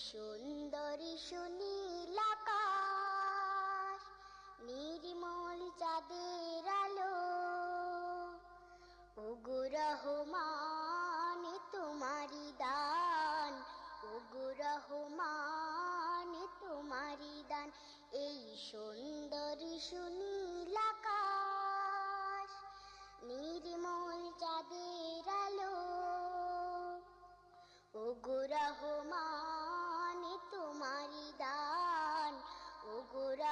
সুন্দরী সুনীল আকাশ নির্মল চাঁদের আলো উগুরহমা Procura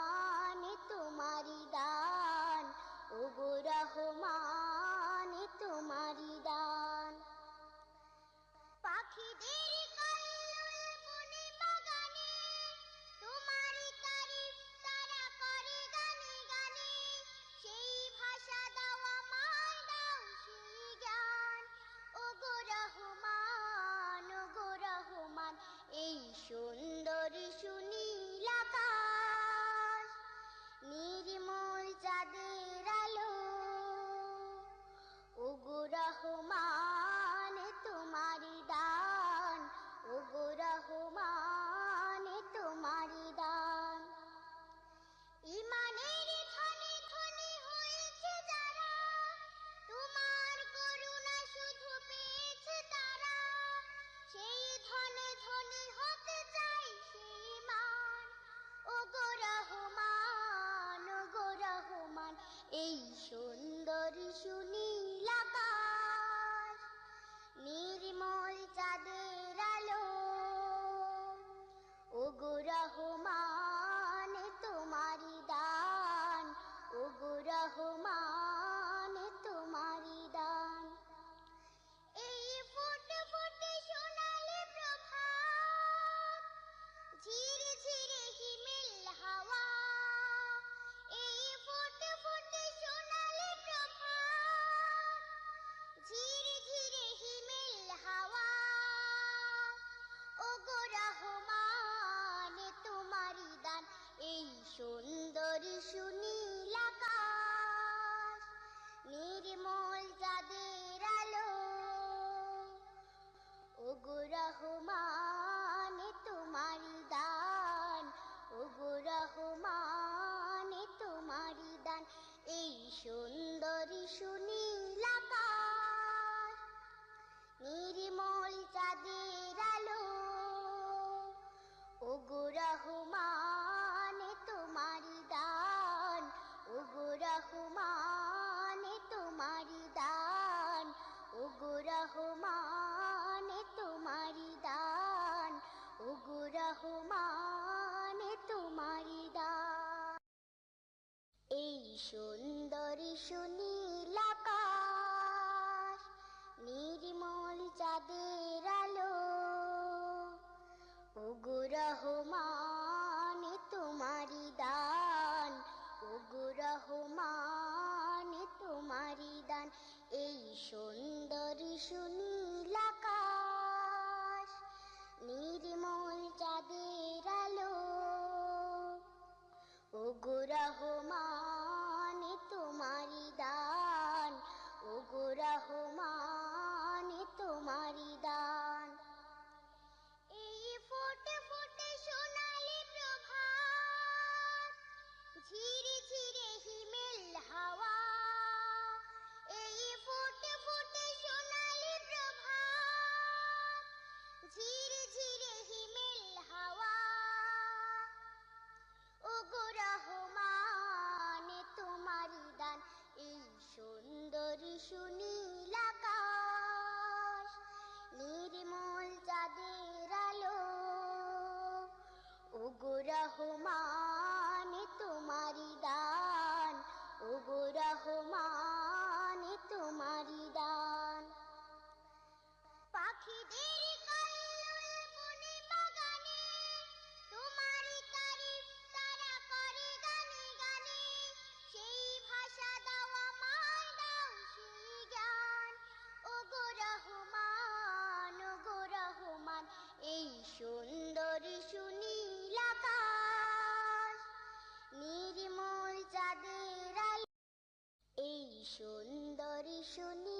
Của. রহমান তোমারি দান। ওগো রহমান তোমারি দান। এই সুন্দরী সুনীল ও গোরাহমান তোমারি দান ও গোরাহমান সুন্দরী সুনীল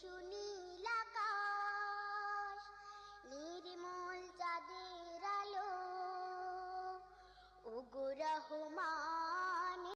সুন্দরী